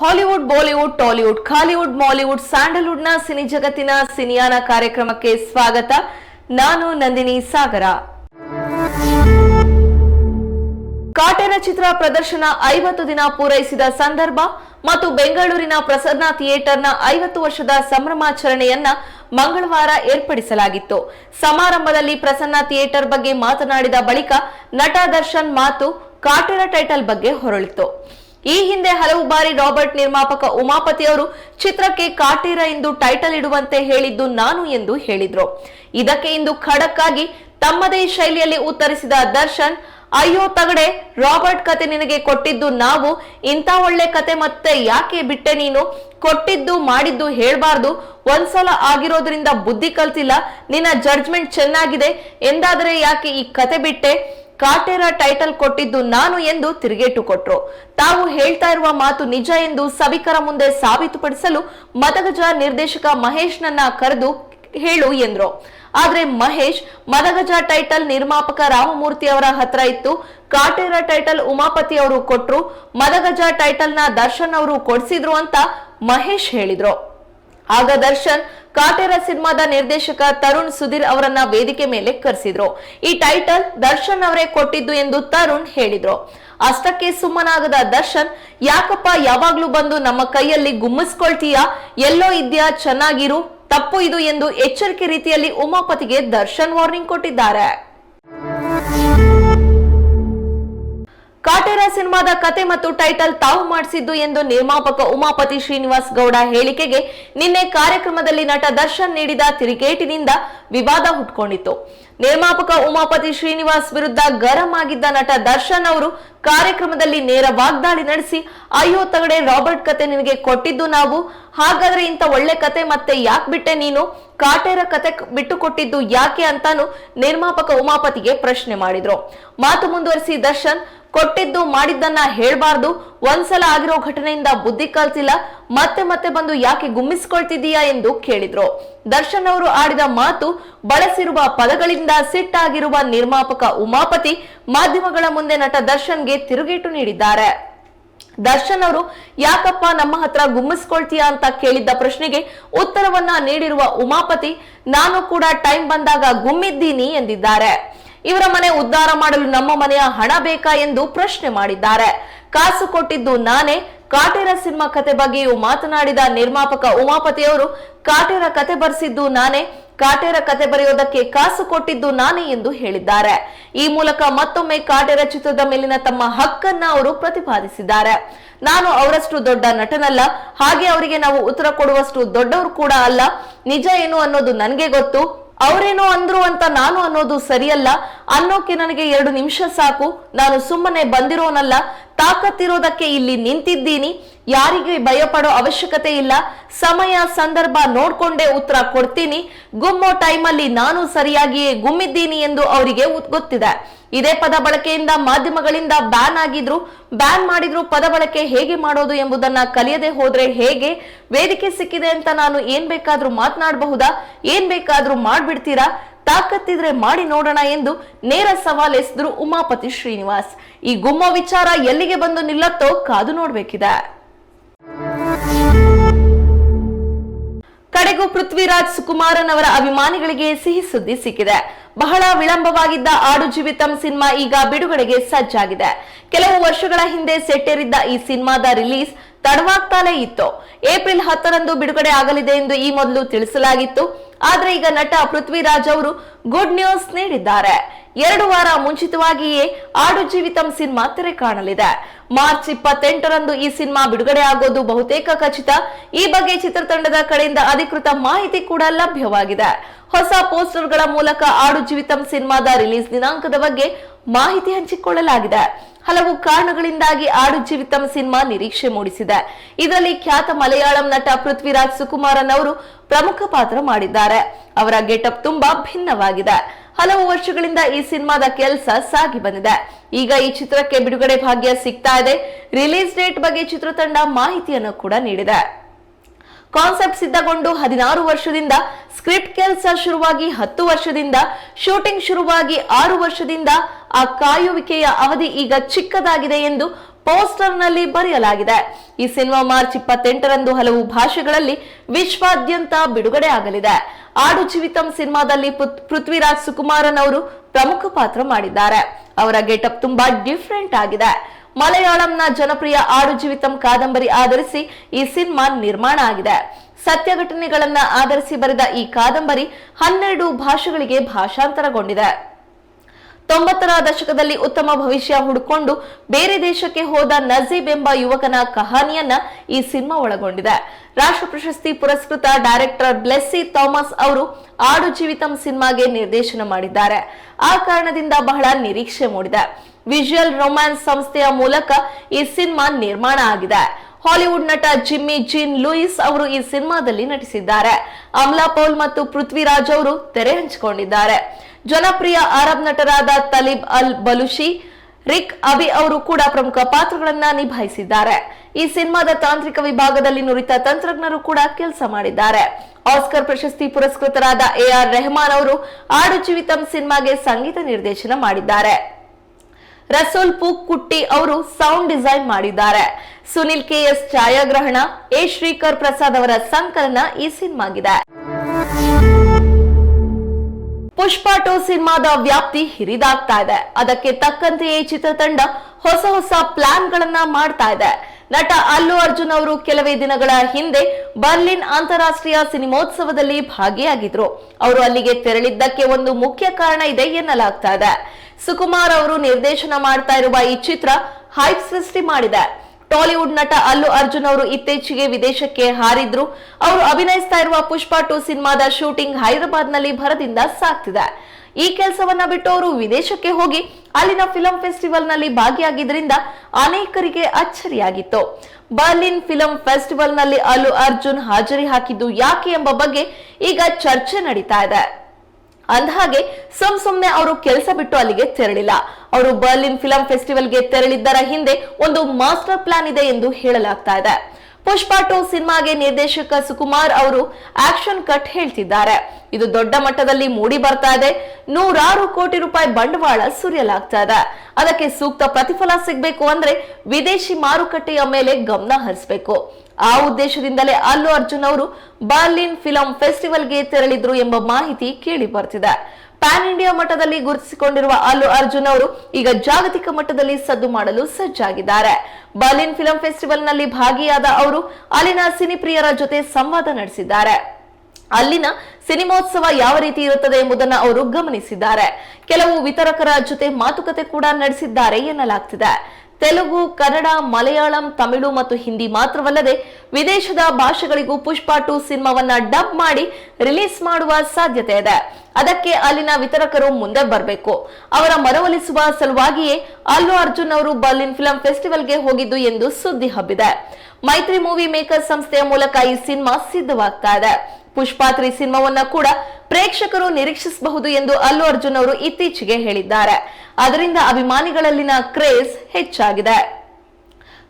Hollywood, Bollywood, Tollywood, Kollywood, Mollywood ಸ್ಯಾಂಡಲ್ವುಡ್ನ cine ಜಗತ್ತಿನ ಸಿನಿಯಾನ ಕಾರ್ಯಕ್ರಮಕ್ಕೆ ಸ್ವಾಗತ. ನಾನು ನಂದಿನಿ ಸಾಗರ. ಕಾಟೇರ ಚಿತ್ರ ಪ್ರದರ್ಶನ ಐವತ್ತು ದಿನ ಪೂರೈಸಿದ ಸಂದರ್ಭ ಮತ್ತು ಬೆಂಗಳೂರಿನ ಪ್ರಸನ್ನ ಥಿಯೇಟರ್ನ ಐವತ್ತು ವರ್ಷದ ಸಂಭ್ರಮಾಚರಣೆಯನ್ನ ಮಂಗಳವಾರ ಏರ್ಪಡಿಸಲಾಗಿತ್ತು. ಸಮಾರಂಭದಲ್ಲಿ ಪ್ರಸನ್ನ ಥಿಯೇಟರ್ ಬಗ್ಗೆ ಮಾತನಾಡಿದ ಬಳಿಕ ನಟ ದರ್ಶನ್ ಮಾತು ಕಾಟೇರ ಟೈಟಲ್ ಬಗ್ಗೆ ಹೊರಳಿತು. ಈ ಹಿಂದೆ ಹಲವು ಬಾರಿ ರಾಬರ್ಟ್ ನಿರ್ಮಾಪಕ ಉಮಾಪತಿ ಅವರು ಚಿತ್ರಕ್ಕೆ ಕಾಟೀರ ಎಂದು ಟೈಟಲ್ ಇಡುವಂತೆ ಹೇಳಿದ್ದು ನಾನು ಎಂದು ಹೇಳಿದ್ರು. ಇದಕ್ಕೆ ಇಂದು ಖಡಕ್ ಆಗಿ ತಮ್ಮದೇ ಶೈಲಿಯಲ್ಲಿ ಉತ್ತರಿಸಿದ ದರ್ಶನ್, ಅಯ್ಯೋ ತಗಡೆ, ರಾಬರ್ಟ್ ಕತೆ ನಿನಗೆ ಕೊಟ್ಟಿದ್ದು ನಾವು, ಇಂಥ ಒಳ್ಳೆ ಕತೆ ಮತ್ತೆ ಯಾಕೆ ಬಿಟ್ಟೆ ನೀನು? ಕೊಟ್ಟಿದ್ದು ಮಾಡಿದ್ದು ಹೇಳ್ಬಾರ್ದು. ಒಂದ್ಸಲ ಆಗಿರೋದ್ರಿಂದ ಬುದ್ಧಿ ಕಲ್ತಿಲ್ಲ. ನಿನ್ನ ಜಡ್ಜ್ಮೆಂಟ್ ಚೆನ್ನಾಗಿದೆ. ಎಂದಾದರೆ ಯಾಕೆ ಈ ಕತೆ ಬಿಟ್ಟೆ? ಕಾಟೇರ ಟೈಟಲ್ ಕೊಟ್ಟಿದ್ದು ನಾನು ಎಂದು ತಿರುಗೇಟು ಕೊಟ್ರು. ತಾವು ಹೇಳ್ತಾ ಇರುವ ಮಾತು ನಿಜ ಎಂದು ಸಭಿಕರ ಮುಂದೆ ಸಾಬೀತುಪಡಿಸಲು ಮದಗಜ ನಿರ್ದೇಶಕ ಮಹೇಶ್ ನನ್ನ ಕರೆದು ಹೇಳು ಎಂದ್ರು. ಆದ್ರೆ ಮಹೇಶ್, ಮದಗಜ ಟೈಟಲ್ ನಿರ್ಮಾಪಕ ರಾಮಮೂರ್ತಿ ಅವರ ಹತ್ರ ಇತ್ತು. ಕಾಟೇರ ಟೈಟಲ್ ಉಮಾಪತಿ ಅವರು ಕೊಟ್ರು, ಮದಗಜ ಟೈಟಲ್ನ ದರ್ಶನ್ ಅವರು ಕೊಡಿಸಿದ್ರು ಅಂತ ಮಹೇಶ್ ಹೇಳಿದ್ರು. ಆಗ ದರ್ಶನ್ ಕಾಟೇರ ಸಿನಿಮಾದ ನಿರ್ದೇಶಕ ತರುಣ್ ಸುಧೀರ್ ಅವರನ್ನ ವೇದಿಕೆ ಮೇಲೆ ಕರೆಸಿದ್ರು. ಈ ಟೈಟಲ್ ದರ್ಶನ್ ಅವರೇ ಕೊಟ್ಟಿದ್ದು ಎಂದು ತರುಣ್ ಹೇಳಿದ್ರು. ಅಷ್ಟಕ್ಕೆ ಸುಮ್ಮನಾಗದ ದರ್ಶನ್, ಯಾಕಪ್ಪ, ಯಾವಾಗ್ಲೂ ಬಂದು ನಮ್ಮ ಕೈಯಲ್ಲಿ ಗುಮ್ಮಿಸ್ಕೊಳ್ತೀಯಾ? ಎಲ್ಲೋ ಇದ್ಯಾ? ಚೆನ್ನಾಗಿರು. ತಪ್ಪು ಇದು ಎಂದು ಎಚ್ಚರಿಕೆ ರೀತಿಯಲ್ಲಿ ಉಮಾಪತಿಗೆ ದರ್ಶನ್ ವಾರ್ನಿಂಗ್ ಕೊಟ್ಟಿದ್ದಾರೆ. ಕಾಟೇರ ಸಿನಿಮಾದ ಕತೆ ಮತ್ತು ಟೈಟಲ್ ತಾವು ಮಾಡಿಸಿದ್ದು ಎಂದು ನಿರ್ಮಾಪಕ ಉಮಾಪತಿ ಶ್ರೀನಿವಾಸ್ ಗೌಡ ಹೇಳಿಕೆಗೆ ನಿನ್ನೆ ಕಾರ್ಯಕ್ರಮದಲ್ಲಿ ನಟ ದರ್ಶನ್ ನೀಡಿದ ತಿರುಗೇಟಿನಿಂದ ವಿವಾದ ಹುಟ್ಕೊಂಡಿತ್ತು. ನಿರ್ಮಾಪಕ ಉಮಾಪತಿ ಶ್ರೀನಿವಾಸ್ ವಿರುದ್ಧ ಗರಂ ಆಗಿದ್ದ ನಟ ದರ್ಶನ್ ಅವರು ಕಾರ್ಯಕ್ರಮದಲ್ಲಿ ನೇರ ವಾಗ್ದಾಳಿ ನಡೆಸಿ, ಅಯ್ಯೋ, ತಗಡೆ ರಾಬರ್ಟ್ ಕತೆ ನಿನಗೆ ಕೊಟ್ಟಿದ್ದು ನಾವು ಹಾಗಾದ್ರೆ ಇಂಥ ಒಳ್ಳೆ ಕತೆ ಮತ್ತೆ ಯಾಕೆ ಬಿಟ್ಟೆ ನೀನು? ಕಾಟೇರ ಕತೆ ಬಿಟ್ಟು ಕೊಟ್ಟಿದ್ದು ಯಾಕೆ ಅಂತಾನು ನಿರ್ಮಾಪಕ ಉಮಾಪತಿಗೆ ಪ್ರಶ್ನೆ ಮಾಡಿದ್ರು. ಮಾತು ಮುಂದುವರಿಸಿ ದರ್ಶನ್, ಕೊಟ್ಟಿದ್ದು ಮಾಡಿದ್ದನ್ನ ಹೇಳಬಾರ್ದು. ಒಂದ್ಸಲ ಆಗಿರೋ ಘಟನೆಯಿಂದ ಬುದ್ಧಿ ಕಲ್ತಿಲ್ಲ ಮತ್ತೆ ಮತ್ತೆ ಬಂದು ಯಾಕೆ ಗುಮ್ಮಿಸ್ಕೊಳ್ತಿದೀಯಾ ಎಂದು ಕೇಳಿದ್ರು. ದರ್ಶನ್ ಅವರು ಆಡಿದ ಮಾತು ಬಳಸಿರುವ ಪದಗಳಿಂದ ಸಿಟ್ಟಾಗಿರುವ ನಿರ್ಮಾಪಕ ಉಮಾಪತಿ ಮಾಧ್ಯಮಗಳ ಮುಂದೆ ನಟ ದರ್ಶನ್ಗೆ ತಿರುಗೇಟು ನೀಡಿದ್ದಾರೆ. ದರ್ಶನ್ ಅವರು, ಯಾಕಪ್ಪ ನಮ್ಮ ಹತ್ರ ಗುಮ್ಮಿಸ್ಕೊಳ್ತೀಯಾ ಅಂತ ಕೇಳಿದ್ದ ಪ್ರಶ್ನೆಗೆ ಉತ್ತರವನ್ನ ನೀಡಿರುವ ಉಮಾಪತಿ, ನಾನು ಕೂಡ ಟೈಮ್ ಬಂದಾಗ ಗುಮ್ಮಿದ್ದೀನಿ ಎಂದಿದ್ದಾರೆ. ಇವರ ಮನೆ ಉದ್ಧಾರ ಮಾಡಲು ನಮ್ಮ ಮನೆಯ ಹಣ ಬೇಕಾ ಎಂದು ಪ್ರಶ್ನೆ ಮಾಡಿದ್ದಾರೆ. ಕಾಸು ಕೊಟ್ಟಿದ್ದು ನಾನೇ ಕಾಟೇರ ಸಿನಿಮಾ ಕತೆ ಬಗ್ಗೆಯೂ ಮಾತನಾಡಿದ ನಿರ್ಮಾಪಕ ಉಮಾಪತಿ ಅವರು, ಕಾಟೇರ ಕತೆ ಬರೆಸಿದ್ದು ನಾನೇ, ಕಾಟೇರ ಕತೆ ಬರೆಯೋದಕ್ಕೆ ಕಾಸು ಕೊಟ್ಟಿದ್ದು ನಾನೇ ಎಂದು ಹೇಳಿದ್ದಾರೆ. ಈ ಮೂಲಕ ಮತ್ತೊಮ್ಮೆ ಕಾಟೇರ ಚಿತ್ರದ ಮೇಲಿನ ತಮ್ಮ ಹಕ್ಕನ್ನ ಅವರು ಪ್ರತಿಪಾದಿಸಿದ್ದಾರೆ. ನಾನು ಅವರಷ್ಟು ದೊಡ್ಡ ನಟನಲ್ಲ, ಹಾಗೆ ಅವರಿಗೆ ನಾವು ಉತ್ತರ ಕೊಡುವಷ್ಟು ದೊಡ್ಡವರು ಕೂಡ ಅಲ್ಲ. ನಿಜ ಏನು ಅನ್ನೋದು ನನಗೆ ಗೊತ್ತು. ಅವರೇನೋ ಅಂದ್ರು ಅಂತ ನಾನು ಅನ್ನೋದು ಸರಿಯಲ್ಲ. ಅನ್ನೋಕೆ ನನಗೆ ಎರಡು ನಿಮಿಷ ಸಾಕು. ನಾನು ಸುಮ್ಮನೆ ಬಂದಿರೋನಲ್ಲ. ತಾಕತ್ತಿರೋದಕ್ಕೆ ಇಲ್ಲಿ ನಿಂತಿದ್ದೀನಿ. ಯಾರಿಗೆ ಭಯಪಡೋ ಅವಶ್ಯಕತೆ ಇಲ್ಲ. ಸಮಯ, ಸಂದರ್ಭ ನೋಡ್ಕೊಂಡೇ ಉತ್ತರ ಕೊಡ್ತೀನಿ. ಗುಮ್ಮೋ ಟೈಮಲ್ಲಿ ನಾನು ಸರಿಯಾಗಿಯೇ ಗುಮ್ಮಿದ್ದೀನಿ ಎಂದು ಅವರಿಗೆ ಗೊತ್ತಿದೆ. ಇದೇ ಪದ ಬಳಕೆಯಿಂದ ಮಾಧ್ಯಮಗಳಿಂದ ಬ್ಯಾನ್ ಆಗಿದ್ರು. ಬ್ಯಾನ್ ಮಾಡಿದ್ರು ಪದ ಬಳಕೆ ಹೇಗೆ ಮಾಡೋದು ಎಂಬುದನ್ನ ಕಲಿಯದೆ ಹೋದ್ರೆ ಹೇಗೆ? ವೇದಿಕೆ ಸಿಕ್ಕಿದೆ ಅಂತ ನಾನು ಏನ್ ಬೇಕಾದ್ರೂ ಮಾತನಾಡಬಹುದಾ? ಏನ್ ಬೇಕಾದ್ರೂ ಮಾಡ್ಬಿಡ್ತೀರಾ? ತಾಕತ್ತಿದ್ರೆ ಮಾಡಿ ನೋಡೋಣ ಎಂದು ನೇರ ಸವಾಲ್ ಎಸೆದ್ರು ಉಮಾಪತಿ ಶ್ರೀನಿವಾಸ್. ಈ ಗುಮ್ಮ ವಿಚಾರ ಎಲ್ಲಿಗೆ ಬಂದು ನಿಲ್ಲತ್ತೋ ಕಾದು ನೋಡ್ಬೇಕಿದೆ. ಕಡೆಗೂ ಪೃಥ್ವಿರಾಜ್ ಸುಕುಮಾರನ್ ಅವರ ಅಭಿಮಾನಿಗಳಿಗೆ ಸಿಹಿ ಸುದ್ದಿ ಸಿಕ್ಕಿದೆ. ಬಹಳ ವಿಳಂಬವಾಗಿದ್ದ ಆಡು ಜೀವಿತಂ ಸಿನಿಮಾ ಈಗ ಬಿಡುಗಡೆಗೆ ಸಜ್ಜಾಗಿದೆ. ಕೆಲವು ವರ್ಷಗಳ ಹಿಂದೆ ಸೆಟ್ಟೇರಿದ್ದ ಈ ಸಿನಿಮಾದ ರಿಲೀಸ್ ತಡವಾಗ್ತಾಲೇ ಇತ್ತು. ಏಪ್ರಿಲ್ ಹತ್ತರಂದು ಬಿಡುಗಡೆ ಆಗಲಿದೆ ಎಂದು ಈ ಮೊದಲು ತಿಳಿಸಲಾಗಿತ್ತು. ಆದ್ರೆ ಈಗ ನಟ ಪೃಥ್ವಿರಾಜ್ ಅವರು ಗುಡ್ ನ್ಯೂಸ್ ನೀಡಿದ್ದಾರೆ. ಎರಡು ವಾರ ಮುಂಚಿತವಾಗಿಯೇ ಆಡು ಜೀವಿತಂ ಸಿನಿಮಾ ತೆರೆ ಕಾಣಲಿದೆ. ಮಾರ್ಚ್ ಇಪ್ಪತ್ತೆಂಟರಂದು ಈ ಸಿನಿಮಾ ಬಿಡುಗಡೆ ಆಗೋದು ಬಹುತೇಕ ಖಚಿತ. ಈ ಬಗ್ಗೆ ಚಿತ್ರತಂಡದ ಕಡೆಯಿಂದ ಅಧಿಕೃತ ಮಾಹಿತಿ ಕೂಡ ಲಭ್ಯವಾಗಿದೆ. ಹೊಸ ಪೋಸ್ಟರ್ಗಳ ಮೂಲಕ ಆಡು ಜೀವಿತಂ ಸಿನಿಮಾದ ರಿಲೀಸ್ ದಿನಾಂಕದ ಬಗ್ಗೆ ಮಾಹಿತಿ ಹಂಚಿಕೊಳ್ಳಲಾಗಿದೆ. ಹಲವು ಕಾರಣಗಳಿಂದಾಗಿ ಆಡು ಜೀವಿತಂ ಸಿನಿಮಾ ನಿರೀಕ್ಷೆ ಮೂಡಿಸಿದೆ. ಇದರಲ್ಲಿ ಖ್ಯಾತ ಮಲಯಾಳಂ ನಟ ಪೃಥ್ವಿರಾಜ್ ಸುಕುಮಾರನ್ ಅವರು ಪ್ರಮುಖ ಪಾತ್ರ ಮಾಡಿದ್ದಾರೆ. ಅವರ ಗೆಟಪ್ ತುಂಬಾ ಭಿನ್ನವಾಗಿದೆ. ಹಲವು ವರ್ಷಗಳಿಂದ ಈ ಸಿನಿಮಾದ ಕೆಲಸ ಸಾಗಿ ಬಂದಿದೆ. ಈಗ ಈ ಚಿತ್ರಕ್ಕೆ ಬಿಡುಗಡೆ ಭಾಗ್ಯ ಸಿಗ್ತಾ ಇದೆ. ರಿಲೀಸ್ ಡೇಟ್ ಬಗ್ಗೆ ಚಿತ್ರತಂಡ ಮಾಹಿತಿಯನ್ನು ಕೂಡ ನೀಡಿದೆ. ಕಾನ್ಸೆಪ್ಟ್ ಸಿದ್ಧಗೊಂಡು ಹದಿನಾರು ವರ್ಷದಿಂದ, ಸ್ಕ್ರಿಪ್ಟ್ ಕೆಲಸ ಶುರುವಾಗಿ ಹತ್ತು ವರ್ಷದಿಂದ, ಶೂಟಿಂಗ್ ಶುರುವಾಗಿ ಆರು ವರ್ಷದಿಂದ, ಆ ಕಾಯುವಿಕೆಯ ಅವಧಿ ಈಗ ಚಿಕ್ಕದಾಗಿದೆ ಎಂದು ಪೋಸ್ಟರ್ನಲ್ಲಿ ಬರೆಯಲಾಗಿದೆ. ಈ ಸಿನಿಮಾ ಮಾರ್ಚ್ ಇಪ್ಪತ್ತೆಂಟರಂದು ಹಲವು ಭಾಷೆಗಳಲ್ಲಿ ವಿಶ್ವಾದ್ಯಂತ ಬಿಡುಗಡೆ ಆಗಲಿದೆ. ಆಡು ಜೀವಿತಂ ಸಿನಿಮಾದಲ್ಲಿ ಪೃಥ್ವಿರಾಜ್ ಸುಕುಮಾರನ್ ಅವರು ಪ್ರಮುಖ ಪಾತ್ರ ಮಾಡಿದ್ದಾರೆ. ಅವರ ಗೆಟಪ್ ತುಂಬಾ ಡಿಫ್ರೆಂಟ್ ಆಗಿದೆ. ಮಲಯಾಳಂನ ಜನಪ್ರಿಯ ಆಡು ಜೀವಿತಂ ಕಾದಂಬರಿ ಆಧರಿಸಿ ಈ ಸಿನಿಮಾ ನಿರ್ಮಾಣ ಆಗಿದೆ. ಸತ್ಯ ಘಟನೆಗಳನ್ನ ಆಧರಿಸಿ ಬರೆದ ಈ ಕಾದಂಬರಿ ಹನ್ನೆರಡು ಭಾಷೆಗಳಿಗೆ ಭಾಷಾಂತರಗೊಂಡಿದೆ. ತೊಂಬತ್ತರ ದಶಕದಲ್ಲಿ ಉತ್ತಮ ಭವಿಷ್ಯ ಹುಡುಕೊಂಡು ಬೇರೆ ದೇಶಕ್ಕೆ ಹೋದ ನಜೀಬ್ ಎಂಬ ಯುವಕನ ಕಹಾನಿಯನ್ನ ಈ ಸಿನಿಮಾ ಒಳಗೊಂಡಿದೆ. ರಾಷ್ಟ್ರ ಪ್ರಶಸ್ತಿ ಪುರಸ್ಕೃತ ಡೈರೆಕ್ಟರ್ ಬ್ಲೆಸ್ಸಿ ಥಾಮಸ್ ಅವರು ಆಡು ಜೀವಿತಂ ಸಿನಿಮಾಗೆ ನಿರ್ದೇಶನ ಮಾಡಿದ್ದಾರೆ. ಆ ಕಾರಣದಿಂದ ಬಹಳ ನಿರೀಕ್ಷೆ ಮೂಡಿದೆ. ವಿಜುವಲ್ ರೊಮ್ಯಾನ್ಸ್ ಸಂಸ್ಥೆಯ ಮೂಲಕ ಈ ಸಿನಿಮಾ ನಿರ್ಮಾಣ ಆಗಿದೆ. ಹಾಲಿವುಡ್ ನಟ ಜಿಮ್ಮಿ ಜೀನ್ ಲೂಯಿಸ್ ಅವರು ಈ ಸಿನಿಮಾದಲ್ಲಿ ನಟಿಸಿದ್ದಾರೆ. ಅಮ್ಲಾ ಪೌಲ್ ಮತ್ತು ಪೃಥ್ವಿರಾಜ್ ಅವರು ತೆರೆ ಹಂಚಿಕೊಂಡಿದ್ದಾರೆ. ಜನಪ್ರಿಯ ಅರಬ್ ನಟರಾದ ತಲೀಬ್ ಅಲ್ ಬಲುಷಿ ರಿಕ್ ಅಬಿ ಅವರು ಕೂಡ ಪ್ರಮುಖ ಪಾತ್ರಗಳನ್ನ ನಿಭಾಯಿಸಿದ್ದಾರೆ. ಈ ಸಿನಿಮಾದ ತಾಂತ್ರಿಕ ವಿಭಾಗದಲ್ಲಿ ನುರಿತ ತಂತ್ರಜ್ಞರು ಕೂಡ ಕೆಲಸ ಮಾಡಿದ್ದಾರೆ. ಆಸ್ಕರ್ ಪ್ರಶಸ್ತಿ ಪುರಸ್ಕೃತರಾದ ಎ ಆರ್ ರೆಹಮಾನ್ ಅವರು ಆಡು ಜೀವಿತಂ ಸಿನಿಮಾಗೆ ಸಂಗೀತ ನಿರ್ದೇಶನ ಮಾಡಿದ್ದಾರೆ. ರಸೂಲ್ ಪೂಕ್ ಕುಟ್ಟಿ ಅವರು ಸೌಂಡ್ ಡಿಸೈನ್ ಮಾಡಿದ್ದಾರೆ. ಸುನಿಲ್ ಕೆ ಎಸ್ ಛಾಯಾಗ್ರಹಣ, ಎ ಶ್ರೀಕರ್ ಪ್ರಸಾದ್ ಅವರ ಸಂಕಲನ ಈ ಸಿನಿಮಾಗಿದೆ. ಪುಷ್ಪ ಟು ಸಿನಿಮಾದ ವ್ಯಾಪ್ತಿ ಹಿರಿದಾಗ್ತಾ ಇದೆ. ಅದಕ್ಕೆ ತಕ್ಕಂತೆಯೇ ಚಿತ್ರತಂಡ ಹೊಸ ಹೊಸ ಪ್ಲಾನ್ ಗಳನ್ನ ಮಾಡ್ತಾ ಇದೆ. ನಟ ಅಲ್ಲು ಅರ್ಜುನ್ ಅವರು ಕೆಲವೇ ದಿನಗಳ ಹಿಂದೆ ಬರ್ಲಿನ್ ಅಂತಾರಾಷ್ಟ್ರೀಯ ಸಿನಿಮೋತ್ಸವದಲ್ಲಿ ಭಾಗಿಯಾಗಿದ್ರು. ಅವರು ಅಲ್ಲಿಗೆ ತೆರಳಿದ್ದಕ್ಕೆ ಒಂದು ಮುಖ್ಯ ಕಾರಣ ಇದೆ ಎನ್ನಲಾಗ್ತಾ ಇದೆ. ಸುಕುಮಾರ್ ಅವರು ನಿರ್ದೇಶನ ಮಾಡ್ತಾ ಇರುವ ಈ ಚಿತ್ರ ಹೈಪ್ ಸೃಷ್ಟಿ ಮಾಡಿದೆ. ಟಾಲಿವುಡ್ ನಟ ಅಲ್ಲು ಅರ್ಜುನ್ ಅವರು ಇತ್ತೀಚೆಗೆ ವಿದೇಶಕ್ಕೆ ಹಾರಿದ್ರು. ಅವರು ಅಭಿನಯಿಸ್ತಾ ಇರುವ ಪುಷ್ಪ ಟು ಸಿನಿಮಾದ ಶೂಟಿಂಗ್ ಹೈದರಾಬಾದ್ನಲ್ಲಿ ಭರದಿಂದ ಸಾಗ್ತಿದೆ ಈ ಕೆಲಸವನ್ನ ಬಿಟ್ಟು ಅವರು ವಿದೇಶಕ್ಕೆ ಹೋಗಿ ಅಲ್ಲಿನ ಫಿಲಂ ಫೆಸ್ಟಿವಲ್ನಲ್ಲಿ ಭಾಗಿಯಾಗಿದ್ದರಿಂದ ಅನೇಕರಿಗೆ ಅಚ್ಚರಿಯಾಗಿತ್ತು. ಬರ್ಲಿನ್ ಫಿಲಂ ಫೆಸ್ಟಿವಲ್ನಲ್ಲಿ ಅಲ್ಲು ಅರ್ಜುನ್ ಹಾಜರಿ ಹಾಕಿದ್ದು ಯಾಕೆ ಎಂಬ ಬಗ್ಗೆ ಈಗ ಚರ್ಚೆ ನಡೀತಾ ಇದೆ. ಅಂದಹಾಗೆ ಸುಮ್ ಸುಮ್ನೆ ಅವರು ಕೆಲಸ ಬಿಟ್ಟು ಅಲ್ಲಿಗೆ ತೆರಳಿಲ್ಲ. ಅವರು ಬರ್ಲಿನ್ ಫಿಲಂ ಫೆಸ್ಟಿವಲ್ಗೆ ತೆರಳಿದ್ದರ ಹಿಂದೆ ಒಂದು ಮಾಸ್ಟರ್ ಪ್ಲಾನ್ ಇದೆ ಎಂದು ಹೇಳಲಾಗ್ತಾ ಇದೆ. ಪುಷ್ಪ ಟು ಸಿನಿಮಾಗೆ ನಿರ್ದೇಶಕ ಸುಕುಮಾರ್ ಅವರು ಆಕ್ಷನ್ ಕಟ್ ಹೇಳ್ತಿದ್ದಾರೆ. ಇದು ದೊಡ್ಡ ಮಟ್ಟದಲ್ಲಿ ಮೂಡಿ ಬರ್ತಾ ಇದೆ. ನೂರಾರು ಕೋಟಿ ರೂಪಾಯಿ ಬಂಡವಾಳ ಸುರಿಯಲಾಗ್ತಾ ಇದೆ. ಅದಕ್ಕೆ ಸೂಕ್ತ ಪ್ರತಿಫಲ ಸಿಗಬೇಕು ಅಂದ್ರೆ ವಿದೇಶಿ ಮಾರುಕಟ್ಟೆಯ ಮೇಲೆ ಗಮನ ಹರಿಸಬೇಕು. ಆ ಉದ್ದೇಶದಿಂದಲೇ ಅಲ್ಲು ಅರ್ಜುನ್ ಅವರು ಬರ್ಲಿನ್ ಫಿಲಂ ಫೆಸ್ಟಿವಲ್ಗೆ ತೆರಳಿದ್ರು ಎಂಬ ಮಾಹಿತಿ ಕೇಳಿ ಬರ್ತಿದೆ. ಪ್ಯಾನ್ ಇಂಡಿಯಾ ಮಟ್ಟದಲ್ಲಿ ಗುರುತಿಸಿಕೊಂಡಿರುವ ಅಲ್ಲು ಅರ್ಜುನ್ ಅವರು ಈಗ ಜಾಗತಿಕ ಮಟ್ಟದಲ್ಲಿ ಸದ್ದು ಮಾಡಲು ಸಜ್ಜಾಗಿದ್ದಾರೆ. ಬರ್ಲಿನ್ ಫಿಲಂ ಫೆಸ್ಟಿವಲ್ನಲ್ಲಿ ಭಾಗಿಯಾದ ಅವರು ಅಲ್ಲಿನ ಸಿನಿಪ್ರಿಯರ ಜೊತೆ ಸಂವಾದ ನಡೆಸಿದ್ದಾರೆ. ಅಲ್ಲಿನ ಸಿನಿಮೋತ್ಸವ ಯಾವ ರೀತಿ ಇರುತ್ತದೆ ಎಂಬುದನ್ನು ಅವರು ಗಮನಿಸಿದ್ದಾರೆ. ಕೆಲವು ವಿತರಕರ ಜೊತೆ ಮಾತುಕತೆ ಕೂಡ ನಡೆಸಿದ್ದಾರೆ ಎನ್ನಲಾಗ್ತಿದೆ. ತೆಲುಗು, ಕನ್ನಡ, ಮಲಯಾಳಂ, ತಮಿಳು ಮತ್ತು ಹಿಂದಿ ಮಾತ್ರವಲ್ಲದೆ ವಿದೇಶದ ಭಾಷೆಗಳಿಗೂ ಪುಷ್ಪ ಟು ಸಿನಿಮಾವನ್ನ ಡಬ್ ಮಾಡಿ ರಿಲೀಸ್ ಮಾಡುವ ಸಾಧ್ಯತೆ ಇದೆ. ಅದಕ್ಕೆ ಅಲ್ಲಿನ ವಿತರಕರು ಮುಂದೆ ಬರಬೇಕು. ಅವರ ಮನವೊಲಿಸುವ ಸಲುವಾಗಿಯೇ ಅಲ್ಲು ಅರ್ಜುನ್ ಅವರು ಬರ್ಲಿನ್ ಫಿಲಂ ಫೆಸ್ಟಿವಲ್ಗೆ ಹೋಗಿದ್ದು ಎಂದು ಸುದ್ದಿ ಹಬ್ಬಿದೆ. ಮೈತ್ರಿ ಮೂವಿ ಮೇಕರ್ ಸಂಸ್ಥೆಯ ಮೂಲಕ ಈ ಸಿನಿಮಾ ಸಿದ್ಧವಾಗ್ತಾ ಇದೆ. ಪುಷ್ಪ ತ್ರೀ ಸಿನಿಮಾವನ್ನ ಕೂಡ ಪ್ರೇಕ್ಷಕರು ನಿರೀಕ್ಷಿಸಬಹುದು ಎಂದು ಅಲ್ಲು ಅರ್ಜುನ್ ಅವರು ಇತ್ತೀಚೆಗೆ ಹೇಳಿದ್ದಾರೆ. ಅದರಿಂದ ಅಭಿಮಾನಿಗಳಲ್ಲಿನ ಕ್ರೇಜ್ ಹೆಚ್ಚಾಗಿದೆ.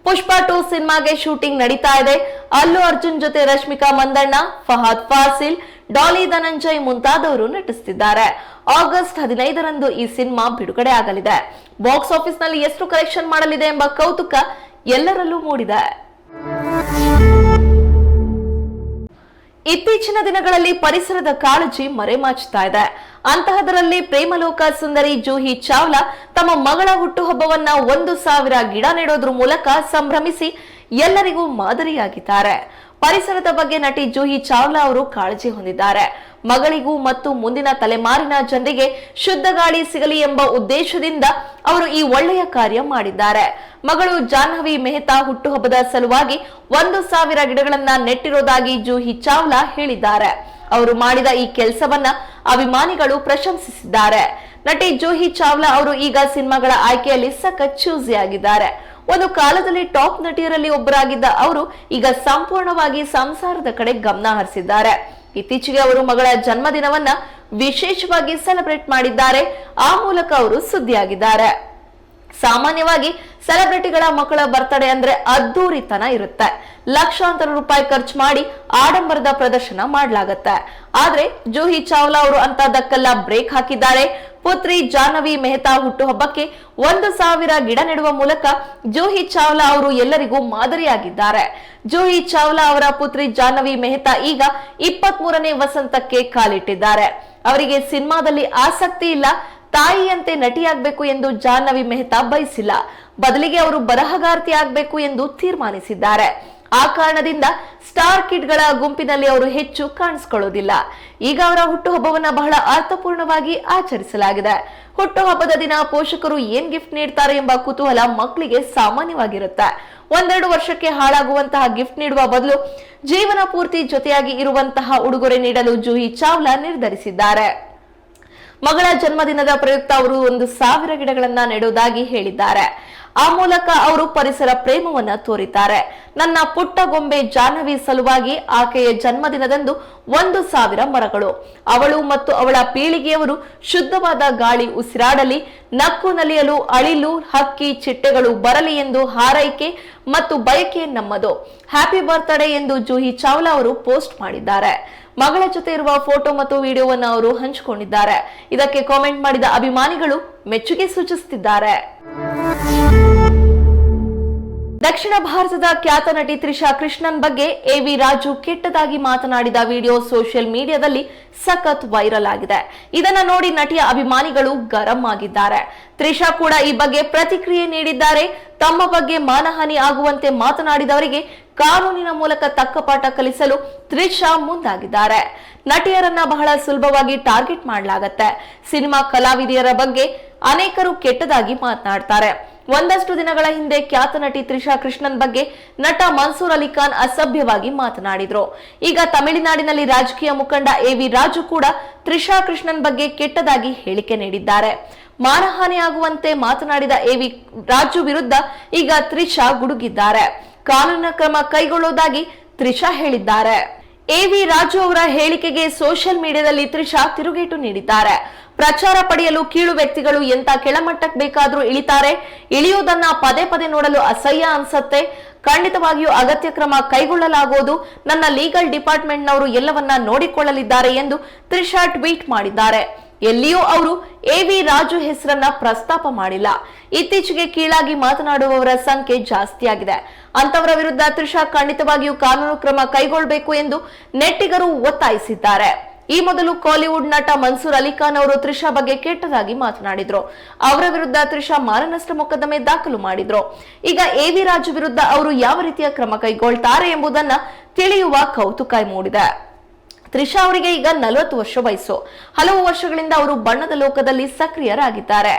ಪುಷ್ಪ ಟು ಸಿನಿಮಾಗೆ ಶೂಟಿಂಗ್ ನಡೀತಾ ಇದೆ. ಅಲ್ಲು ಅರ್ಜುನ್ ಜೊತೆ ರಶ್ಮಿಕಾ ಮಂದಣ್ಣ, ಫಹಾದ್ ಫಾಸಿಲ್, ಡಾಲಿ ಧನಂಜಯ್ ಮುಂತಾದವರು ನಟಿಸುತ್ತಿದ್ದಾರೆ ಆಗಸ್ಟ್ ಹದಿನೈದರಂದು ಈ ಸಿನಿಮಾ ಬಿಡುಗಡೆ ಆಗಲಿದೆ. ಬಾಕ್ಸ್ ಆಫೀಸ್ನಲ್ಲಿ ಎಷ್ಟು ಕಲೆಕ್ಷನ್ ಮಾಡಲಿದೆ ಎಂಬ ಕೌತುಕ ಎಲ್ಲರಲ್ಲೂ ಮೂಡಿದೆ. ಇತ್ತೀಚಿನ ದಿನಗಳಲ್ಲಿ ಪರಿಸರದ ಕಾಳಜಿ ಮರೆಮಾಚುತ್ತಾ ಇದೆ. ಅಂತಹದರಲ್ಲಿ ಪ್ರೇಮಲೋಕ ಸುಂದರಿ ಜೂಹಿ ಚಾವ್ಲಾ ತಮ್ಮ ಮಗಳ ಹುಟ್ಟುಹಬ್ಬವನ್ನ ಒಂದು ಸಾವಿರ ಗಿಡ ನೆಡೋದ್ರ ಮೂಲಕ ಸಂಭ್ರಮಿಸಿ ಎಲ್ಲರಿಗೂ ಮಾದರಿಯಾಗಿದ್ದಾರೆ. ಪರಿಸರದ ಬಗ್ಗೆ ನಟಿ ಜೂಹಿ ಚಾವ್ಲಾ ಅವರು ಕಾಳಜಿ ಹೊಂದಿದ್ದಾರೆ. ಮಗಳಿಗೂ ಮತ್ತು ಮುಂದಿನ ತಲೆಮಾರಿನ ಜನರಿಗೆ ಶುದ್ಧ ಗಾಳಿ ಸಿಗಲಿ ಎಂಬ ಉದ್ದೇಶದಿಂದ ಅವರು ಈ ಒಳ್ಳೆಯ ಕಾರ್ಯ ಮಾಡಿದ್ದಾರೆ. ಮಗಳು ಜಾಹ್ನವಿ ಮೆಹ್ತಾ ಹುಟ್ಟುಹಬ್ಬದ ಸಲುವಾಗಿ ಒಂದು ಸಾವಿರ ಗಿಡಗಳನ್ನ ನೆಟ್ಟಿರೋದಾಗಿ ಜೂಹಿ ಚಾವ್ಲಾ ಹೇಳಿದ್ದಾರೆ. ಅವರು ಮಾಡಿದ ಈ ಕೆಲಸವನ್ನ ಅಭಿಮಾನಿಗಳು ಪ್ರಶಂಸಿಸಿದ್ದಾರೆ. ನಟಿ ಜೂಹಿ ಚಾವ್ಲಾ ಅವರು ಈಗ ಸಿನಿಮಾಗಳ ಆಯ್ಕೆಯಲ್ಲಿ ಸಖತ್ ಚೂಸಿ ಆಗಿದ್ದಾರೆ. ಒಂದು ಕಾಲದಲ್ಲಿ ಟಾಪ್ ನಟಿಯರಲ್ಲಿ ಒಬ್ಬರಾಗಿದ್ದ ಅವರು ಈಗ ಸಂಪೂರ್ಣವಾಗಿ ಸಂಸಾರದ ಕಡೆ ಗಮನ ಹರಿಸಿದ್ದಾರೆ. ಇತ್ತೀಚೆಗೆ ಅವರು ಮಗಳ ಜನ್ಮದಿನವನ್ನ ವಿಶೇಷವಾಗಿ ಸೆಲೆಬ್ರೇಟ್ ಮಾಡಿದ್ದಾರೆ. ಆ ಮೂಲಕ ಅವರು ಸುದ್ದಿಯಾಗಿದ್ದಾರೆ. ಸಾಮಾನ್ಯವಾಗಿ ಸೆಲೆಬ್ರಿಟಿಗಳ ಮಕ್ಕಳ ಬರ್ತಡೇ ಅಂದ್ರೆ ಅದ್ದೂರಿತನ ಇರುತ್ತೆ. ಲಕ್ಷಾಂತರ ರೂಪಾಯಿ ಖರ್ಚು ಮಾಡಿ ಆಡಂಬರದ ಪ್ರದರ್ಶನ ಮಾಡಲಾಗತ್ತೆ. ಆದ್ರೆ ಜೂಹಿ ಚಾವ್ಲಾ ಅವರು ಅಂತದಕ್ಕೆಲ್ಲ ಬ್ರೇಕ್ ಹಾಕಿದ್ದಾರೆ. ಪುತ್ರಿ ಜಾಹ್ನವಿ ಮೆಹ್ತಾ ಹುಟ್ಟುಹಬ್ಬಕ್ಕೆ ಒಂದು ಸಾವಿರ ಗಿಡ ನೆಡುವ ಮೂಲಕ ಜೂಹಿ ಚಾವ್ಲಾ ಅವರು ಎಲ್ಲರಿಗೂ ಮಾದರಿಯಾಗಿದ್ದಾರೆ. ಜೂಹಿ ಚಾವ್ಲಾ ಅವರ ಪುತ್ರಿ ಜಾನವಿ ಮೆಹ್ತಾ ಈಗ ಇಪ್ಪತ್ಮೂರನೇ ವಸಂತಕ್ಕೆ ಕಾಲಿಟ್ಟಿದ್ದಾರೆ. ಅವರಿಗೆ ಸಿನಿಮಾದಲ್ಲಿ ಆಸಕ್ತಿ ಇಲ್ಲ. ತಾಯಿಯಂತೆ ನಟಿಯಾಗಬೇಕು ಎಂದು ಜಾಹ್ನವಿ ಮೆಹ್ತಾ ಬಯಸಿಲ್ಲ. ಬದಲಿಗೆ ಅವರು ಬರಹಗಾರ್ತಿ ಆಗಬೇಕು ಎಂದು ತೀರ್ಮಾನಿಸಿದ್ದಾರೆ. ಆ ಕಾರಣದಿಂದ ಸ್ಟಾರ್ ಕಿಡ್ಗಳ ಗುಂಪಿನಲ್ಲಿ ಅವರು ಹೆಚ್ಚು ಕಾಣಿಸ್ಕೊಳ್ಳೋದಿಲ್ಲ. ಈಗ ಅವರ ಹುಟ್ಟುಹಬ್ಬವನ್ನ ಬಹಳ ಅರ್ಥಪೂರ್ಣವಾಗಿ ಆಚರಿಸಲಾಗಿದೆ. ಹುಟ್ಟುಹಬ್ಬದ ದಿನ ಪೋಷಕರು ಏನ್ ಗಿಫ್ಟ್ ನೀಡ್ತಾರೆ ಎಂಬ ಕುತೂಹಲ ಮಕ್ಕಳಿಗೆ ಸಾಮಾನ್ಯವಾಗಿರುತ್ತೆ. ಒಂದೆರಡು ವರ್ಷಕ್ಕೆ ಹಾಳಾಗುವಂತಹ ಗಿಫ್ಟ್ ನೀಡುವ ಬದಲು ಜೀವನ ಪೂರ್ತಿ ಜೊತೆಯಾಗಿ ಇರುವಂತಹ ಉಡುಗೊರೆ ನೀಡಲು ಜೂಹಿ ಚಾವ್ಲಾ ನಿರ್ಧರಿಸಿದ್ದಾರೆ. ಮಗಳ ಜನ್ಮದಿನದ ಪ್ರಯುಕ್ತ ಅವರು ಒಂದು ಸಾವಿರ ಗಿಡಗಳನ್ನ ನೆಡುವುದಾಗಿ ಹೇಳಿದ್ದಾರೆ. ಆ ಮೂಲಕ ಅವರು ಪರಿಸರ ಪ್ರೇಮವನ್ನ ತೋರಿದ್ದಾರೆ. ನನ್ನ ಪುಟ್ಟ ಗೊಂಬೆ ಜಾಹ್ನವಿ ಸಲುವಾಗಿ ಆಕೆಯ ಜನ್ಮದಿನದಂದು ಒಂದು ಸಾವಿರ ಮರಗಳು. ಅವಳು ಮತ್ತು ಅವಳ ಪೀಳಿಗೆಯವರು ಶುದ್ಧವಾದ ಗಾಳಿ ಉಸಿರಾಡಲಿ, ನಕ್ಕು ನಲಿಯಲು, ಅಳಿಲು, ಹಕ್ಕಿ, ಚಿಟ್ಟೆಗಳು ಬರಲಿ ಎಂದು ಹಾರೈಕೆ ಮತ್ತು ಬಯಕೆ ನಮ್ಮದು. ಹ್ಯಾಪಿ ಬರ್ತ್ಡೇ ಎಂದು ಜೂಹಿ ಚಾವ್ಲಾ ಅವರು ಪೋಸ್ಟ್ ಮಾಡಿದ್ದಾರೆ. ಮಗಳ ಜೊತೆ ಇರುವ ಫೋಟೋ ಮತ್ತು ವಿಡಿಯೋವನ್ನು ಅವರು ಹಂಚಿಕೊಂಡಿದ್ದಾರೆ. ಇದಕ್ಕೆ ಕಾಮೆಂಟ್ ಮಾಡಿದ ಅಭಿಮಾನಿಗಳು ಮೆಚ್ಚುಗೆ ಸೂಚಿಸುತ್ತಿದ್ದಾರೆ. ದಕ್ಷಿಣ ಭಾರತದ ಖ್ಯಾತ ನಟಿ ತ್ರಿಷಾ ಕೃಷ್ಣನ್ ಬಗ್ಗೆ ಎವಿ ರಾಜು ಕೆಟ್ಟದಾಗಿ ಮಾತನಾಡಿದ ವಿಡಿಯೋ ಸೋಷಿಯಲ್ ಮೀಡಿಯಾದಲ್ಲಿ ಸಖತ್ ವೈರಲ್ ಆಗಿದೆ. ಇದನ್ನ ನೋಡಿ ನಟಿಯ ಅಭಿಮಾನಿಗಳು ಗರಂ ಆಗಿದ್ದಾರೆ. ತ್ರಿಷಾ ಕೂಡ ಈ ಬಗ್ಗೆ ಪ್ರತಿಕ್ರಿಯೆ ನೀಡಿದ್ದಾರೆ. ತಮ್ಮ ಬಗ್ಗೆ ಮಾನಹಾನಿ ಆಗುವಂತೆ ಮಾತನಾಡಿದವರಿಗೆ ಕಾನೂನಿನ ಮೂಲಕ ತಕ್ಕ ಪಾಠ ಕಲಿಸಲು ತ್ರಿಷಾ ಮುಂದಾಗಿದ್ದಾರೆ. ನಟಿಯರನ್ನ ಬಹಳ ಸುಲಭವಾಗಿ ಟಾರ್ಗೆಟ್ ಮಾಡಲಾಗತ್ತೆ. ಸಿನಿಮಾ ಕಲಾವಿದೆಯರ ಬಗ್ಗೆ ಅನೇಕರು ಕೆಟ್ಟದಾಗಿ ಮಾತನಾಡ್ತಾರೆ. ಒಂದಷ್ಟು ದಿನಗಳ ಹಿಂದೆ ಖ್ಯಾತ ನಟಿ ತ್ರಿಷಾ ಕೃಷ್ಣನ್ ಬಗ್ಗೆ ನಟ ಮನ್ಸೂರ್ ಅಲಿ ಖಾನ್ ಅಸಭ್ಯವಾಗಿ ಮಾತನಾಡಿದ್ರು. ಈಗ ತಮಿಳುನಾಡಿನಲ್ಲಿ ರಾಜಕೀಯ ಮುಖಂಡ ಎ ವಿ ರಾಜು ಕೂಡ ತ್ರಿಷಾ ಕೃಷ್ಣನ್ ಬಗ್ಗೆ ಕೆಟ್ಟದಾಗಿ ಹೇಳಿಕೆ ನೀಡಿದ್ದಾರೆ. ಮಾನಹಾನಿಯಾಗುವಂತೆ ಮಾತನಾಡಿದ ಎ ವಿ ರಾಜು ವಿರುದ್ಧ ಈಗ ತ್ರಿಷಾ ಗುಡುಗಿದ್ದಾರೆ. ಕಾನೂನಿನ ಕ್ರಮ ಕೈಗೊಳ್ಳುವುದಾಗಿ ತ್ರಿಷಾ ಹೇಳಿದ್ದಾರೆ. ಎ ವಿ ರಾಜು ಅವರ ಹೇಳಿಕೆಗೆ ಸೋಷಿಯಲ್ ಮೀಡಿಯಾದಲ್ಲಿ ತ್ರಿಷಾ ತಿರುಗೇಟು ನೀಡಿದ್ದಾರೆ. ಪ್ರಚಾರ ಪಡೆಯಲು ಕೀಳು ವ್ಯಕ್ತಿಗಳು ಎಂತ ಕೆಳಮಟ್ಟಕ್ಕೆ ಬೇಕಾದರೂ ಇಳಿತಾರೆ? ಇಳಿಯುವುದನ್ನ ಪದೇ ಪದೇ ನೋಡಲು ಅಸಹ್ಯ ಅನ್ಸತ್ತೆ. ಖಂಡಿತವಾಗಿಯೂ ಅಗತ್ಯ ಕ್ರಮ ಕೈಗೊಳ್ಳಲಾಗುವುದು. ನನ್ನ ಲೀಗಲ್ ಡಿಪಾರ್ಟ್ಮೆಂಟ್ನವರು ಎಲ್ಲವನ್ನ ನೋಡಿಕೊಳ್ಳಲಿದ್ದಾರೆ ಎಂದು ತ್ರಿಷಾ ಟ್ವೀಟ್ ಮಾಡಿದ್ದಾರೆ. ಎಲ್ಲಿಯೂ ಅವರು ಎ ವಿ ರಾಜು ಹೆಸರನ್ನ ಪ್ರಸ್ತಾಪ ಮಾಡಿಲ್ಲ. ಇತ್ತೀಚೆಗೆ ಕೀಳಾಗಿ ಮಾತನಾಡುವವರ ಸಂಖ್ಯೆ ಜಾಸ್ತಿಯಾಗಿದೆ. ಅಂತವರ ವಿರುದ್ಧ ತ್ರಿಷಾ ಖಂಡಿತವಾಗಿಯೂ ಕಾನೂನು ಕ್ರಮ ಕೈಗೊಳ್ಳಬೇಕು ಎಂದು ನೆಟ್ಟಿಗರು ಒತ್ತಾಯಿಸಿದ್ದಾರೆ. ಈ ಮೊದಲು ಕಾಲಿವುಡ್ ನಟ ಮನ್ಸೂರ್ ಅಲಿಖಾನ್ ಅವರು ತ್ರಿಷಾ ಬಗ್ಗೆ ಕೆಟ್ಟದಾಗಿ ಮಾತನಾಡಿದ್ರು. ಅವರ ವಿರುದ್ಧ ತ್ರಿಷಾ ಮಾರನಷ್ಟ ಮೊಕದ್ದಮೆ ದಾಖಲು ಮಾಡಿದ್ರು. ಈಗ ಎ ವಿ ರಾಜು ವಿರುದ್ಧ ಅವರು ಯಾವ ರೀತಿಯ ಕ್ರಮ ಕೈಗೊಳ್ತಾರೆ ಎಂಬುದನ್ನ ತಿಳಿಯುವ ಕೌತುಕ ಮೂಡಿದೆ. ತ್ರಿಷಾ ಅವರಿಗೆ ಈಗ ನಲವತ್ತು ವರ್ಷ ವಯಸ್ಸು. ಹಲವು ವರ್ಷಗಳಿಂದ ಅವರು ಬಣ್ಣದ ಲೋಕದಲ್ಲಿ ಸಕ್ರಿಯರಾಗಿದ್ದಾರೆ.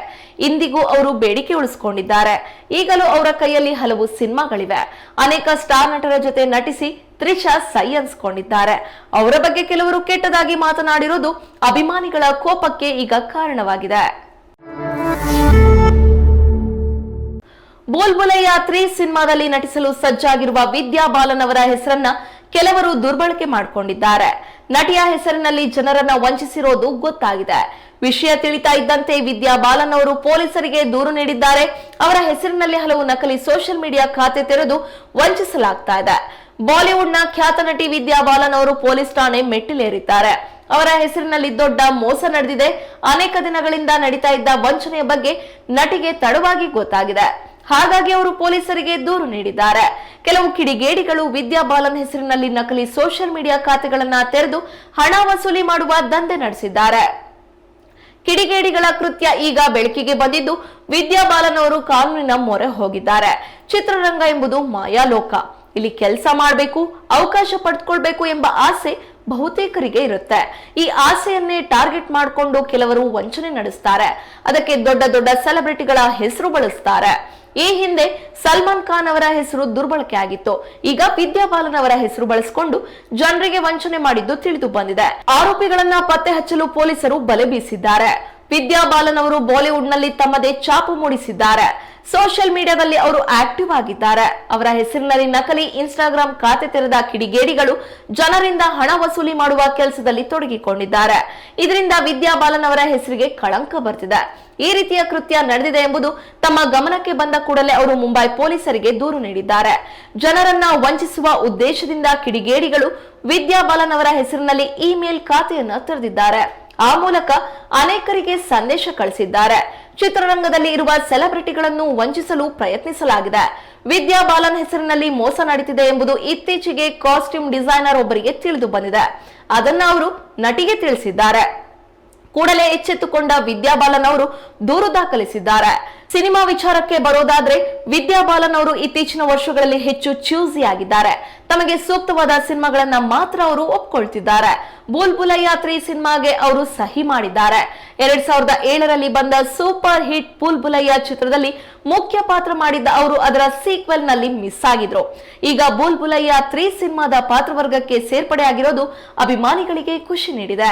ಇಂದಿಗೂ ಅವರು ಬೇಡಿಕೆ ಉಳಿಸಿಕೊಂಡಿದ್ದಾರೆ. ಈಗಲೂ ಅವರ ಕೈಯಲ್ಲಿ ಹಲವು ಸಿನಿಮಾಗಳಿವೆ. ಅನೇಕ ಸ್ಟಾರ್ ನಟರ ಜೊತೆ ನಟಿಸಿ ತ್ರಿಷಾ ಸೈ ಅನ್ಸ್ಕೊಂಡಿದ್ದಾರೆ. ಅವರ ಬಗ್ಗೆ ಕೆಲವರು ಕೆಟ್ಟದಾಗಿ ಮಾತನಾಡಿರುವುದು ಅಭಿಮಾನಿಗಳ ಕೋಪಕ್ಕೆ ಈಗ ಕಾರಣವಾಗಿದೆ. ಬೋಲ್ಬುಲೆ ಯಾತ್ರಿ ಸಿನಿಮಾದಲ್ಲಿ ನಟಿಸಲು ಸಜ್ಜಾಗಿರುವ ವಿದ್ಯಾ ಬಾಲನ್ ಅವರ ಹೆಸರನ್ನ ಕೆಲವರು ದುರ್ಬಳಕೆ ಮಾಡಿಕೊಂಡಿದ್ದಾರೆ. ನಟಿಯ ಹೆಸರಿನಲ್ಲಿ ಜನರನ್ನ ವಂಚಿಸಿರೋದು ಗೊತ್ತಾಗಿದೆ. ವಿಷಯ ತಿಳಿತಾ ಇದ್ದಂತೆ ವಿದ್ಯಾ ಬಾಲನ್ ಅವರು ಪೊಲೀಸರಿಗೆ ದೂರು ನೀಡಿದ್ದಾರೆ. ಅವರ ಹೆಸರಿನಲ್ಲಿ ಹಲವು ನಕಲಿ ಸೋಷಿಯಲ್ ಮೀಡಿಯಾ ಖಾತೆ ತೆರೆದು ವಂಚಿಸಲಾಗ್ತಾ ಇದೆ. ಬಾಲಿವುಡ್ನ ಖ್ಯಾತ ನಟಿ ವಿದ್ಯಾ ಬಾಲನ್ ಅವರು ಪೊಲೀಸ್ ಠಾಣೆ ಮೆಟ್ಟಿಲೇರಿದ್ದಾರೆ. ಅವರ ಹೆಸರಿನಲ್ಲಿ ದೊಡ್ಡ ಮೋಸ ನಡೆದಿದೆ. ಅನೇಕ ದಿನಗಳಿಂದ ನಡೀತಾ ಇದ್ದ ವಂಚನೆಯ ಬಗ್ಗೆ ನಟಿಗೆ ತಡವಾಗಿ ಗೊತ್ತಾಗಿದೆ. ಹಾಗಾಗಿ ಅವರು ಪೊಲೀಸರಿಗೆ ದೂರು ನೀಡಿದ್ದಾರೆ. ಕೆಲವು ಕಿಡಿಗೇಡಿಗಳು ವಿದ್ಯಾ ಬಾಲನ್ ಹೆಸರಿನಲ್ಲಿ ನಕಲಿ ಸೋಷಿಯಲ್ ಮೀಡಿಯಾ ಖಾತೆಗಳನ್ನ ತೆರೆದು ಹಣ ವಸೂಲಿ ಮಾಡುವ ದಂಧೆ ನಡೆಸಿದ್ದಾರೆ. ಕಿಡಿಗೇಡಿಗಳ ಕೃತ್ಯ ಈಗ ಬೆಳಕಿಗೆ ಬಂದಿದ್ದು ವಿದ್ಯಾ ಬಾಲನ್ ಅವರು ಕಾನೂನಿನ ಮೊರೆ ಹೋಗಿದ್ದಾರೆ. ಚಿತ್ರರಂಗ ಎಂಬುದು ಮಾಯಾಲೋಕ ಇಲ್ಲಿ ಕೆಲಸ ಮಾಡಬೇಕು, ಅವಕಾಶ ಪಡೆದುಕೊಳ್ಬೇಕು ಎಂಬ ಆಸೆ ಬಹುತೇಕರಿಗೆ ಇರುತ್ತೆ. ಈ ಆಸೆಯನ್ನೇ ಟಾರ್ಗೆಟ್ ಮಾಡಿಕೊಂಡು ಕೆಲವರು ವಂಚನೆ ನಡೆಸ್ತಾರೆ. ಅದಕ್ಕೆ ದೊಡ್ಡ ದೊಡ್ಡ ಸೆಲೆಬ್ರಿಟಿಗಳ ಹೆಸರು ಬಳಸ್ತಾರೆ. ಈ ಹಿಂದೆ ಸಲ್ಮಾನ್ ಖಾನ್ ಅವರ ಹೆಸರು ದುರ್ಬಳಕೆ ಆಗಿತ್ತು ಈಗ ವಿದ್ಯಾ ಬಾಲನ್ ಅವರ ಹೆಸರು ಬಳಸಿಕೊಂಡು ಜನರಿಗೆ ವಂಚನೆ ಮಾಡಿದ್ದು ತಿಳಿದು ಬಂದಿದೆ. ಆರೋಪಿಗಳನ್ನ ಪತ್ತೆ ಹಚ್ಚಲು ಪೊಲೀಸರು ಬಲೆ ಬೀಸಿದ್ದಾರೆ. ವಿದ್ಯಾ ಬಾಲನ್ ಅವರು ಬಾಲಿವುಡ್ನಲ್ಲಿ ತಮ್ಮದೇ ಚಾಪು ಮೂಡಿಸಿದ್ದಾರೆ. ಸೋಷಿಯಲ್ ಮೀಡಿಯಾದಲ್ಲಿ ಅವರು ಆಕ್ಟಿವ್ ಆಗಿದ್ದಾರೆ. ಅವರ ಹೆಸರಿನಲ್ಲಿ ನಕಲಿ ಇನ್ಸ್ಟಾಗ್ರಾಮ್ ಖಾತೆ ತೆರೆದ ಕಿಡಿಗೇಡಿಗಳು ಜನರಿಂದ ಹಣ ವಸೂಲಿ ಮಾಡುವ ಕೆಲಸದಲ್ಲಿ ತೊಡಗಿಕೊಂಡಿದ್ದಾರೆ. ಇದರಿಂದ ವಿದ್ಯಾ ಬಾಲನ್ ಅವರ ಹೆಸರಿಗೆ ಕಳಂಕ ಬರ್ತಿದೆ. ಈ ರೀತಿಯ ಕೃತ್ಯ ನಡೆದಿದೆ ಎಂಬುದು ತಮ್ಮ ಗಮನಕ್ಕೆ ಬಂದ ಕೂಡಲೇ ಅವರು ಮುಂಬೈ ಪೊಲೀಸರಿಗೆ ದೂರು ನೀಡಿದ್ದಾರೆ. ಜನರನ್ನ ವಂಚಿಸುವ ಉದ್ದೇಶದಿಂದ ಕಿಡಿಗೇಡಿಗಳು ವಿದ್ಯಾ ಬಾಲನ್ ಅವರ ಹೆಸರಿನಲ್ಲಿ ಇಮೇಲ್ ಖಾತೆಯನ್ನು ತೆರೆದಿದ್ದಾರೆ. ಆ ಮೂಲಕ ಅನೇಕರಿಗೆ ಸಂದೇಶ ಕಳಿಸಿದ್ದಾರೆ. ಚಿತ್ರರಂಗದಲ್ಲಿ ಇರುವ ಸೆಲೆಬ್ರಿಟಿಗಳನ್ನು ವಂಚಿಸಲು ಪ್ರಯತ್ನಿಸಲಾಗಿದೆ. ವಿದ್ಯಾ ಬಾಲನ್ ಹೆಸರಿನಲ್ಲಿ ಮೋಸ ನಡೀತಿದೆ ಎಂಬುದು ಇತ್ತೀಚೆಗೆ ಕಾಸ್ಟ್ಯೂಮ್ ಡಿಸೈನರ್ ಒಬ್ಬರಿಗೆ ತಿಳಿದು ಬಂದಿದೆ. ಅದನ್ನ ಅವರು ನಟಿಗೆ ತಿಳಿಸಿದ್ದಾರೆ. ಕೂಡಲೇ ಎಚ್ಚೆತ್ತುಕೊಂಡ ವಿದ್ಯಾಬಾಲನ್ ಅವರು ದೂರು ದಾಖಲಿಸಿದ್ದಾರೆ. ಸಿನಿಮಾ ವಿಚಾರಕ್ಕೆ ಬರೋದಾದ್ರೆ ವಿದ್ಯಾಬಾಲನ್ ಅವರು ಇತ್ತೀಚಿನ ವರ್ಷಗಳಲ್ಲಿ ಹೆಚ್ಚು ಚ್ಯೂಸಿ ಆಗಿದ್ದಾರೆ. ತಮಗೆ ಸೂಕ್ತವಾದ ಸಿನಿಮಾಗಳನ್ನ ಮಾತ್ರ ಅವರು ಒಪ್ಕೊಳ್ತಿದ್ದಾರೆ. ಬುಲ್ ಬುಲಯ್ಯಾ ತ್ರೀ ಸಿನಿಮಾಗೆ ಅವರು ಸಹಿ ಮಾಡಿದ್ದಾರೆ. ಎರಡ್ ಸಾವಿರದ ಏಳರಲ್ಲಿ ಬಂದ ಸೂಪರ್ ಹಿಟ್ ಬುಲ್ ಬುಲಯ್ಯ ಚಿತ್ರದಲ್ಲಿ ಮುಖ್ಯ ಪಾತ್ರ ಮಾಡಿದ್ದ ಅವರು ಅದರ ಸೀಕ್ವೆಲ್ನಲ್ಲಿ ಮಿಸ್ ಆಗಿದ್ರು. ಈಗ ಬುಲ್ ಬುಲಯ್ಯ ತ್ರೀ ಸಿನಿಮಾದ ಪಾತ್ರವರ್ಗಕ್ಕೆ ಸೇರ್ಪಡೆ ಆಗಿರೋದು ಅಭಿಮಾನಿಗಳಿಗೆ ಖುಷಿ ನೀಡಿದೆ.